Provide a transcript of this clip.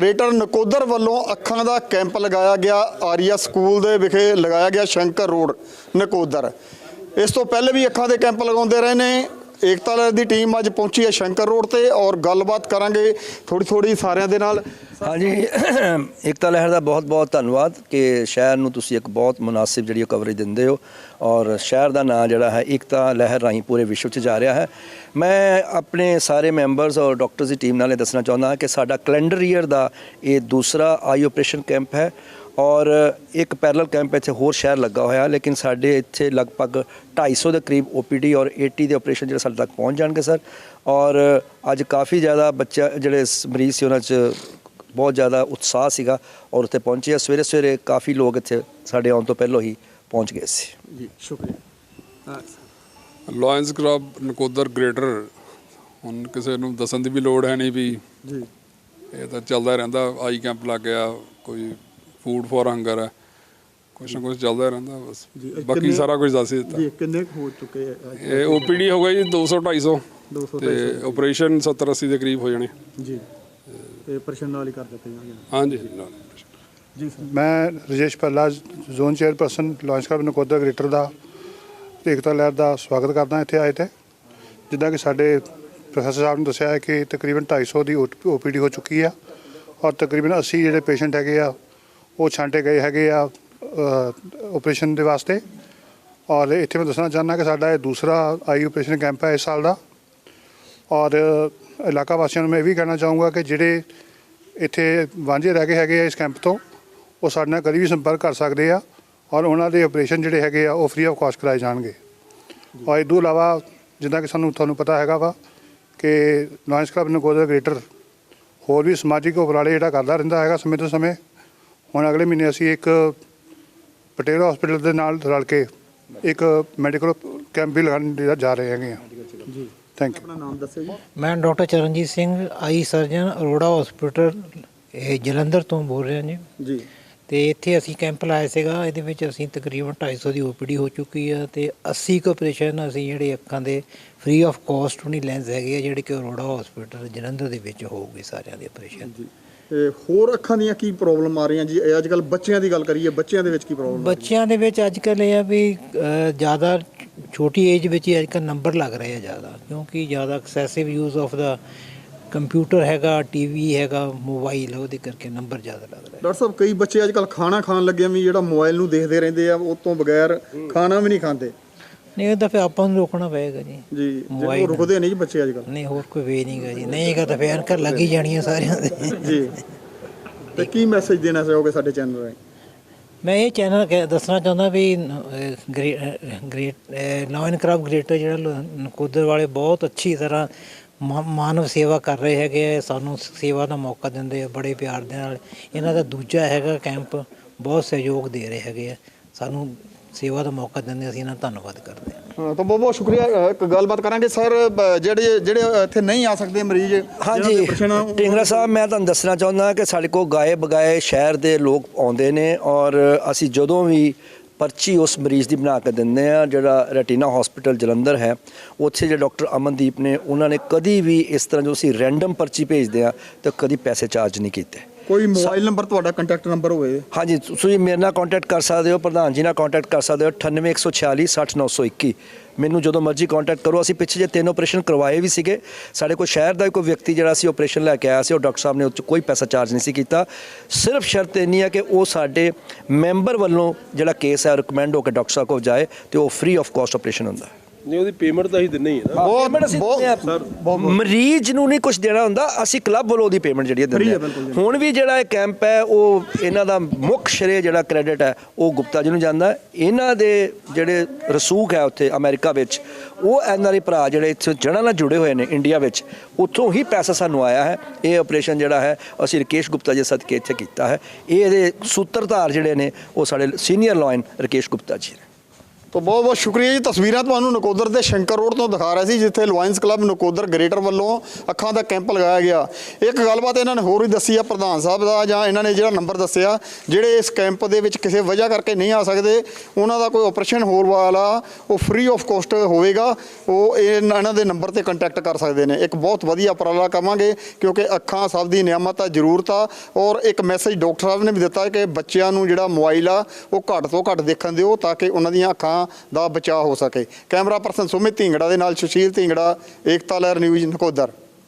Greater Nakodar ਵੱਲੋਂ ਅੱਖਾਂ ਦਾ camp ਲਗਾਇਆ ਗਿਆ, ਆਰੀਆ ਸਕੂਲ ਦੇ ਵਿਖੇ ਲਗਾਇਆ ਗਿਆ ਸ਼ੰਕਰ ਰੋਡ, ਨਕੋਦਰ। ਇਸ ਤੋਂ ਪਹਿਲੇ ਵੀ ਅੱਖਾਂ ਦੇ ਕੈਂਪ ਲਗਾਉਂਦੇ ਰਹੇ ਨੇ। ਏਕਤਾ ਲਹਿਰ ਦੀ ਟੀਮ ਅੱਜ ਪਹੁੰਚੀ ਹੈ ਸ਼ੰਕਰ ਰੋਡ ਤੇ ਔਰ ਗੱਲਬਾਤ ਕਰਾਂਗੇ ਥੋੜੀ ਥੋੜੀ ਸਾਰਿਆਂ ਦੇ ਨਾਲ। ਹਾਂਜੀ, ਏਕਤਾ ਲਹਿਰ ਦਾ ਬਹੁਤ ਬਹੁਤ ਧੰਨਵਾਦ ਕਿ ਸ਼ਹਿਰ ਨੂੰ ਤੁਸੀਂ ਇੱਕ ਬਹੁਤ ਮੁਨਾਸਿਬ ਜਿਹੜੀ ਕਵਰੇਜ ਦਿੰਦੇ ਹੋ ਔਰ ਸ਼ਹਿਰ ਦਾ ਨਾਂ ਜਿਹੜਾ ਹੈ ਏਕਤਾ ਲਹਿਰ ਰਾਹੀਂ ਪੂਰੇ ਵਿਸ਼ਵ 'ਚ ਜਾ ਰਿਹਾ ਹੈ। ਮੈਂ ਆਪਣੇ ਸਾਰੇ ਮੈਂਬਰਸ ਔਰ ਡਾਕਟਰਸ ਦੀ ਟੀਮ ਨਾਲ ਇਹ ਦੱਸਣਾ ਚਾਹੁੰਦਾ ਹਾਂ ਕਿ ਸਾਡਾ ਕੈਲੰਡਰ ਈਅਰ ਦਾ ਇਹ ਦੂਸਰਾ ਆਈ ਆਪਰੇਸ਼ਨ ਕੈਂਪ ਹੈ ਔਰ ਇੱਕ ਪੈਰਲਲ ਕੈਂਪ ਇੱਥੇ ਹੋਰ ਸ਼ਹਿਰ ਲੱਗਾ ਹੋਇਆ ਲੇਕਿਨ ਸਾਡੇ ਇੱਥੇ ਲਗਭਗ 250 ਦੇ ਕਰੀਬ OPD ਔਰ 80 ਦੇ ਆਪਰੇਸ਼ਨ ਜਿਹੜੇ ਸਾਡੇ ਤੱਕ ਪਹੁੰਚ ਜਾਣਗੇ ਸਰ ਔਰ ਅੱਜ ਕਾਫੀ ਜ਼ਿਆਦਾ ਬੱਚਾ ਜਿਹੜੇ ਮਰੀਜ਼ ਸੀ ਉਹਨਾਂ 'ਚ ਬਹੁਤ ਜ਼ਿਆਦਾ ਉਤਸ਼ਾਹ ਸੀਗਾ ਔਰ ਉੱਥੇ ਪਹੁੰਚੇ ਸਵੇਰੇ ਸਵੇਰੇ ਕਾਫੀ ਲੋਕ ਇੱਥੇ ਸਾਡੇ ਆਉਣ ਤੋਂ ਪਹਿਲਾਂ ਹੀ ਪਹੁੰਚ ਗਏ ਸੀ। ਜੀ ਸ਼ੁਕਰੀਆ। ਲਾਇਨਸ ਕਲੱਬ ਨਕੋਦਰ ਗ੍ਰੇਟਰ ਹੁਣ ਕਿਸੇ ਨੂੰ ਦੱਸਣ ਦੀ ਵੀ ਲੋੜ ਹੈ ਨਹੀਂ ਵੀ ਜੀ। ਇਹ ਤਾਂ ਚੱਲਦਾ ਰਹਿੰਦਾ ਆਈ ਕੈਂਪ ਲੱਗ ਗਿਆ ਕੋਈ ਫੂਡ ਫॉर ਹੰਗਰ ਹੈ। ਕੁਛ ਨਾ ਕੁਛ ਚੱਲਦਾ ਰਹਿੰਦਾ ਬਸ। ਬਾਕੀ ਸਾਰਾ ਕੁਝ ਦੱਸ ਹੀ ਦਿੱਤਾ। ਜੀ ਕਿੰਨੇ ਹੋ ਚੁੱਕੇ? ਇਹ ਓਪੀਡੀ ਹੋ ਗਿਆ ਜੀ 200 250 200 ਤੇ ਆਪਰੇਸ਼ਨ 70 80 ਦੇ ਕਰੀਬ ਹੋ ਜਾਣੇ। ਜੀ। ਤੇ ਪ੍ਰਸ਼ਨ ਨਾਲ ਹੀ ਕਰ ਦਿੱਤੇ ਜਾਣਗੇ। ਹਾਂਜੀ ਜੀ ਸਰ ਮੈਂ Rajesh Bhalla zone chairperson Lions Nakodar greater ਦਾ ਤੇ ਏਕਤਾ ਲਹਿਰ ਦਾ ਸਵਾਗਤ ਕਰਦਾ ਇੱਥੇ ਆਏ ਤੇ। ਜਿੱਦਾਂ ਕਿ ਸਾਡੇ ਪ੍ਰੋਫੈਸਰ ਸਾਹਿਬ ਨੇ ਦੱਸਿਆ ਹੈ ਕਿ ਤਕਰੀਬਨ 250 ਦੀ ਓਪੀਡੀ ਹੋ ਚੁੱਕੀ ਆ। ਔਰ ਤਕਰੀਬਨ 80 ਜਿਹੜੇ ਪੇਸ਼ੈਂਟ ਹੈਗੇ ਆ ਉਹ ਛਾਂਟੇ ਗਏ ਹੈਗੇ ਆ ਆਪਰੇਸ਼ਨ ਦੇ ਵਾਸਤੇ। ਔਰ ਇੱਥੇ ਮੈਂ ਦੱਸਣਾ ਚਾਹੁੰਦਾ ਕਿ ਸਾਡਾ ਇਹ ਦੂਸਰਾ ਆਈ ਆਪਰੇਸ਼ਨ ਕੈਂਪ ਹੈ ਇਸ ਸਾਲ ਦਾ। ਔਰ ਇਲਾਕਾ ਵਾਸੀਆਂ ਨੂੰ ਮੈਂ ਇਹ ਵੀ ਕਹਿਣਾ ਚਾਹੂੰਗਾ ਕਿ ਜਿਹੜੇ ਇੱਥੇ ਵਾਂਝੇ ਰਹਿ ਗਏ ਹੈਗੇ ਆ ਇਸ ਕੈਂਪ ਤੋਂ, ਉਹ ਸਾਡੇ ਨਾਲ ਕਦੀ ਵੀ ਸੰਪਰਕ ਕਰ ਸਕਦੇ ਆ ਔਰ ਉਹਨਾਂ ਦੇ ਆਪਰੇਸ਼ਨ ਜਿਹੜੇ ਹੈਗੇ ਆ, ਉਹ ਫ੍ਰੀ ਆਫ ਕਾਸਟ ਕਰਾਏ ਜਾਣਗੇ। ਔਰ ਇਹ ਤੋਂ ਇਲਾਵਾ ਜਿੱਦਾਂ ਕਿ ਸਾਨੂੰ ਤੁਹਾਨੂੰ ਪਤਾ ਹੈਗਾ ਵਾ ਕਿ ਲਾਇਨਸ ਕਲੱਬ ਨਕੋਦਰ ਗ੍ਰੇਟਰ ਹੋਰ ਵੀ ਸਮਾਜਿਕ ਉਪਰਾਲੇ ਜਿਹੜਾ ਕਰਦਾ ਰਹਿੰਦਾ ਹੈਗਾ ਸਮੇਂ ਤੋਂ ਸਮੇਂ ਹੁਣ ਅਗਲੇ ਮਹੀਨੇ ਅਸੀਂ ਇੱਕ ਪਟੇਲ ਹਸਪੀਟਲ ਦੇ ਨਾਲ ਰਲ ਕੇ ਇੱਕ ਮੈਡੀਕਲ ਕੈਂਪ ਵੀ ਲਗਾਉਣ ਦੇ ਜਾ ਰਹੇ ਹੈਗੇ ਆ। ਜੀ। ਥੈਂਕ ਯੂ ਆਪਣਾ ਨਾਮ ਦੱਸਿਓ ਜੀ। ਮੈਂ doctor Charanjit Singh eye surgeon Arora hospital ਇਹ ਜਲੰਧਰ ਤੋਂ ਬੋਲ ਰਿਹਾ ਜੀ। ਜੀ। ਤੇ ਇੱਥੇ ਅਸੀਂ ਕੈਂਪ ਲਾਇਆ ਸੀਗਾ ਇਹਦੇ ਵਿੱਚ ਅਸੀਂ ਤਕਰੀਬਨ 250 ਦੀ ਓਪੀਡੀ ਹੋ ਚੁੱਕੀ ਆ ਤੇ 80 ਕੁ ਆਪਰੇਸ਼ਨ ਅਸੀਂ ਜਿਹੜੇ ਅੱਖਾਂ ਦੇ ਫ੍ਰੀ ਆਫ ਕਾਸਟ ਉਹਨੀ ਲੈਂਸ ਹੈਗੇ ਆ ਜਿਹੜੇ ਕਿ ਅਰੋੜਾ ਹਸਪੀਟਲ ਜਲੰਧਰ ਦੇ ਵਿੱਚ ਹੋਊਗੀ ਸਾਰਿਆਂ ਦੇ ਆਪਰੇਸ਼ਨ ਜੀ। ਹੋਰ ਅੱਖਾਂ ਦੀਆਂ ਕੀ ਪ੍ਰੋਬਲਮ ਆ ਰਹੀਆਂ ਜੀ? ਅੱਜ ਕੱਲ ਬੱਚਿਆਂ ਦੀ ਗੱਲ ਕਰੀਏ ਬੱਚਿਆਂ ਦੇ ਵਿੱਚ ਕੀ ਪ੍ਰੋਬਲਮ ਬੱਚਿਆਂ ਦੇ ਵਿੱਚ ਅੱਜ ਕੱਲ੍ਹ ਇਹ ਆ ਵੀ ਜ਼ਿਆਦਾ ਛੋਟੀ ਏਜ ਵਿੱਚ ਹੀ ਅੱਜ ਕੱਲ੍ਹ ਨੰਬਰ ਲੱਗ ਰਹੇ ਆ ਜ਼ਿਆਦਾ ਕਿਉਂਕਿ ਜ਼ਿਆਦਾ ਐਕਸੈਸਿਵ ਯੂਜ਼ ਆਫ ਦਾ ਕੰਪਿਊਟਰ ਹੈਗਾ ਟੀਵੀ ਹੈਗਾ ਮੋਬਾਈਲ ਉਹਦੇ ਕਰਕੇ ਨੰਬਰ ਜ਼ਿਆਦਾ ਲੱਗ ਰਿਹਾ ਡਾਕਟਰ ਸਾਹਿਬ ਕਈ ਬੱਚੇ ਅੱਜ ਕੱਲ ਖਾਣਾ ਖਾਣ ਲੱਗਿਆਂ ਵੀ ਜਿਹੜਾ ਮੋਬਾਈਲ ਨੂੰ ਦੇਖਦੇ ਰਹਿੰਦੇ ਆ ਉਹ ਤੋਂ ਬਗੈਰ ਖਾਣਾ ਵੀ ਨਹੀਂ ਖਾਂਦੇ। ਨਹੀਂ ਇਹ ਤਾਂ ਫਿਰ ਆਪਾਂ ਨੂੰ ਰੋਕਣਾ ਪਏਗਾ ਜੀ। ਜੀ ਉਹ ਰੁਕਦੇ ਨਹੀਂ ਜੀ ਬੱਚੇ ਅੱਜ ਕੱਲ ਨਹੀਂ ਹੋਰ ਕੋਈ ਵੇ ਨਹੀਂਗਾ ਜੀ। ਨਹੀਂ ਹੈਗਾ ਤਾਂ ਫਿਰ ਐਨਕਾਂ ਲੱਗ ਹੀ ਜਾਣੀਆਂ ਸਾਰਿਆਂ ਦੇ। ਜੀ। ਤੇ ਕੀ ਮੈਸੇਜ ਦੇਣਾ ਚਾਹੋਗੇ ਸਾਡੇ ਚੈਨਲ ਰਾਹੀਂ? ਮੈਂ ਇਹ ਚੈਨਲ ਦੱਸਣਾ ਚਾਹੁੰਦਾ ਵੀ ਗ੍ਰੇਟ ਨੌਨ ਕਰਾਬ ਗ੍ਰੇਟਰ ਜਿਹੜਾ ਨਕੋਦਰ ਵਾਲੇ ਬਹੁਤ ਅੱਛੀ ਤਰ੍ਹਾਂ ਮਾਨਵ ਸੇਵਾ ਕਰ ਰਹੇ ਹੈਗੇ ਸਾਨੂੰ ਸੇਵਾ ਦਾ ਮੌਕਾ ਦਿੰਦੇ ਆ ਬੜੇ ਪਿਆਰ ਦੇ ਨਾਲ। ਇਹਨਾਂ ਦਾ ਦੂਜਾ ਹੈਗਾ ਕੈਂਪ ਬਹੁਤ ਸਹਿਯੋਗ ਦੇ ਰਹੇ ਹੈਗੇ ਆ। ਸਾਨੂੰ ਸੇਵਾ ਦਾ ਮੌਕਾ ਦਿੰਦੇ ਅਸੀਂ ਇਹਨਾਂ ਦਾ ਧੰਨਵਾਦ ਕਰਦੇ ਹਾਂ। ਹਾਂ ਤਾਂ ਬਹੁਤ ਬਹੁਤ ਸ਼ੁਕਰੀਆ ਅ, ਇੱਕ ਗੱਲਬਾਤ ਕਰਾਂਗੇ। ਸਰ ਬ- ਜਿਹੜੇ ਜਿਹੜੇ ਇੱਥੇ ਨਹੀਂ ਆ ਸਕਦੇ ਮਰੀਜ਼ ਜਿਹਨਾਂ ਦੇ ਹਾਂਜੀ ਟਿੰਗਰਾ ਸਾਹਿਬ ਮੈਂ ਤੁਹਾਨੂੰ ਦੱਸਣਾ ਚਾਹੁੰਦਾ ਕਿ ਸਾਡੇ ਕੋਲ ਗਾਏ ਬਗਾਏ ਸ਼ਹਿਰ ਦੇ ਲੋਕ ਆਉਂਦੇ ਨੇ ਔਰ ਅਸੀਂ ਜਦੋਂ ਵੀ ਪਰਚੀ ਉਸ ਮਰੀਜ਼ ਦੀ ਬਣਾ ਕੇ ਦਿੰਦੇ ਆ ਜਿਹੜਾ ਰੈਟੀਨਾ ਹਸਪੀਟਲ ਜਲੰਧਰ ਹੈ ਉੱਥੇ ਜਿਹੜੇ ਡਾਕਟਰ ਅਮਨਦੀਪ ਨੇ ਉਹਨਾਂ ਨੇ ਕਦੀ ਵੀ ਇਸ ਤਰ੍ਹਾਂ ਜੋ ਅਸੀਂ ਰੈਂਡਮ ਪਰਚੀ ਭੇਜਦੇ ਆ ਤਾਂ ਕਦੀ ਪੈਸੇ ਚਾਰਜ ਨਹੀਂ ਕੀਤੇ। ਕੋਈ ਮੋਬਾਈਲ ਨੰਬਰ ਤੁਹਾਡਾ ਕੰਟੈਕਟ ਨੰਬਰ ਹੋਵੇ। ਹਾਂਜੀ ਤੁਸੀਂ ਮੇਰੇ ਨਾਲ ਕੰਟੈਕਟ ਕਰ ਸਕਦੇ ਹੋ ਪ੍ਰਧਾਨ ਜੀ ਨਾਲ ਕੰਟੈਕਟ ਕਰ ਸਕਦੇ ਹੋ 98146 60921 ਮੈਨੂੰ ਜਦੋਂ ਮਰਜ਼ੀ ਕੰਟੈਕਟ ਕਰੋ ਅਸੀਂ ਪਿੱਛੇ ਜੇ ਤਿੰਨ ਆਪਰੇਸ਼ਨ ਕਰਵਾਏ ਵੀ ਸੀਗੇ ਸਾਡੇ ਕੋਲ ਸ਼ਹਿਰ ਦਾ ਕੋਈ ਵਿਅਕਤੀ ਜਿਹੜਾ ਸੀ ਆਪਰੇਸ਼ਨ ਲੈ ਕੇ ਆਇਆ ਸੀ ਉਹ ਡਾਕਟਰ ਸਾਹਿਬ ਨੇ ਉਹ 'ਚ ਕੋਈ ਪੈਸਾ ਚਾਰਜ ਨਹੀਂ ਸੀ ਕੀਤਾ। ਸਿਰਫ ਸ਼ਰਤ ਇੰਨੀ ਹੈ ਕਿ ਉਹ ਸਾਡੇ ਮੈਂਬਰ ਵੱਲੋਂ ਜਿਹੜਾ ਕੇਸ ਹੈ ਰਿਕਮੈਂਡ ਹੋ ਕੇ ਡਾਕਟਰ ਸਾਹਿਬ ਕੋਲ ਜਾਏ ਤੇ ਉਹ ਫ੍ਰੀ ਆਫ ਕਾਸਟ ਆਪਰੇਸ਼ਨ ਹੁੰਦਾ। ਹੈ ਨਹੀਂ ਉਹਦੀ ਪੇਮੈਂਟ ਤਾਂ ਅਸੀਂ ਦਿੰਨੇ ਹੀ ਆ ਨਾ ਬਹੁਤ payment ਅਸੀਂ ਦਿੰਦੇ ਹਾਂ। ਮਰੀਜ਼ ਨੂੰ ਨਹੀਂ ਕੁਝ ਦੇਣਾ ਹੁੰਦਾ ਅਸੀਂ ਕਲੱਬ ਵੱਲੋਂ ਉਹਦੀ ਪੇਮੈਂਟ ਜਿਹੜੀ ਹੈ ਦਿੰਦੇ ਜੀ। ਹੁਣ ਵੀ ਜਿਹੜਾ ਇਹ ਕੈਂਪ ਹੈ ਉਹ ਇਹਨਾਂ ਦਾ ਮੁੱਖ ਸ਼ਰੇ ਜਿਹੜਾ ਕ੍ਰੈਡਿਟ ਹੈ ਉਹ ਗੁਪਤਾ ਜੀ ਨੂੰ ਜਾਂਦਾ। ਇਹਨਾਂ ਦੇ ਜਿਹੜੇ ਰਸੂਖ ਹੈ ਉੱਥੇ ਅਮਰੀਕਾ ਵਿੱਚ ਉਹ ਐਨਆਰਆਈ ਭਰਾ ਜਿਹੜੇ ਇੱਥੇ ਜੜ੍ਹਾਂ ਨਾਲ ਜੁੜੇ ਹੋਏ ਨੇ ਇੰਡੀਆ ਵਿੱਚ ਉੱਥੋਂ ਹੀ ਪੈਸਾ ਸਾਨੂੰ ਆਇਆ ਹੈ ਇਹ ਆਪਰੇਸ਼ਨ ਜਿਹੜਾ ਹੈ ਅਸੀਂ ਰਕੇਸ਼ ਗੁਪਤਾ ਜੀ ਸਦਕੇ ਇੱਥੇ ਕੀਤਾ ਹੈ ਇਹ ਇਹਦੇ ਸੂਤਰਧਾਰ ਜਿਹੜੇ ਨੇ ਉਹ ਸਾਡੇ ਸੀਨੀਅਰ ਲਾਇਨ ਰਕੇਸ਼ ਗੁਪਤਾ ਜੀ ਨੇ ਤੋ ਬਹੁਤ ਬਹੁਤ ਸ਼ੁਕਰੀਆ ਜੀ। ਤਸਵੀਰਾਂ ਤੁਹਾਨੂੰ ਨਕੋਦਰ ਦੇ ਸ਼ੰਕਰ ਰੋਡ ਤੋਂ ਦਿਖਾ ਰਿਹਾ ਸੀ, ਜਿੱਥੇ ਲਾਇਨਸ ਕਲੱਬ ਨਕੋਦਰ ਗ੍ਰੇਟਰ ਵੱਲੋਂ ਅੱਖਾਂ ਦਾ ਕੈਂਪ ਲਗਾਇਆ ਗਿਆ। ਇੱਕ ਗੱਲਬਾਤ ਇਹਨਾਂ ਨੇ ਹੋਰ ਵੀ ਦੱਸੀ ਆ, ਪ੍ਰਧਾਨ ਸਾਹਿਬ ਦਾ ਜਾਂ ਇਹਨਾਂ ਨੇ ਜਿਹੜਾ ਨੰਬਰ ਦੱਸਿਆ, ਜਿਹੜੇ ਇਸ ਕੈਂਪ ਦੇ ਵਿੱਚ ਕਿਸੇ ਵਜ੍ਹਾ ਕਰਕੇ ਨਹੀਂ ਆ ਸਕਦੇ, ਉਹਨਾਂ ਦਾ ਕੋਈ ਆਪਰੇਸ਼ਨ ਹੋਰ ਵਾਲਾ, ਉਹ ਫ੍ਰੀ ਆਫ ਕੋਸਟ ਹੋਵੇਗਾ, ਉਹ ਇਹਨਾਂ ਦੇ ਨੰਬਰ ਤੇ ਕੰਟੈਕਟ ਕਰ ਸਕਦੇ ਨੇ। ਇੱਕ ਬਹੁਤ ਵਧੀਆ ਉਪਰਾਲਾ ਕਵਾਂਗੇ, ਕਿਉਂਕਿ ਅੱਖਾਂ ਸਭ ਦੀ ਨਿਆਮਤ ਆ, ਜ਼ਰੂਰਤ ਆ, ਔਰ ਇੱਕ ਮੈਸੇਜ ਡਾਕਟਰ ਸਾਹਿਬ ਨੇ ਵੀ ਦਿੱਤਾ ਕਿ ਬੱਚਿਆਂ ਨੂੰ ਜਿਹੜਾ ਮੋਬਾਈਲ ਆ, ਉਹ ਘੱਟ ਤੋਂ ਘੱਟ ਦੇਖਣ ਦਿਓ, ਤਾਂ ਕਿ ਉਹਨਾਂ ਦੀਆਂ ਅੱਖਾਂ ਦਾ ਬਚਾਅ ਹੋ ਸਕੇ। ਕੈਮਰਾ ਪਰਸਨ ਸੁਮਿਤ ਢਿੰਗੜਾ ਦੇ ਨਾਲ ਸੁਸ਼ੀਲ ਢਿੰਗੜਾ, ਏਕਤਾ ਲਹਿਰ ਨਿਊਜ਼ ਨਕੋਦਰ।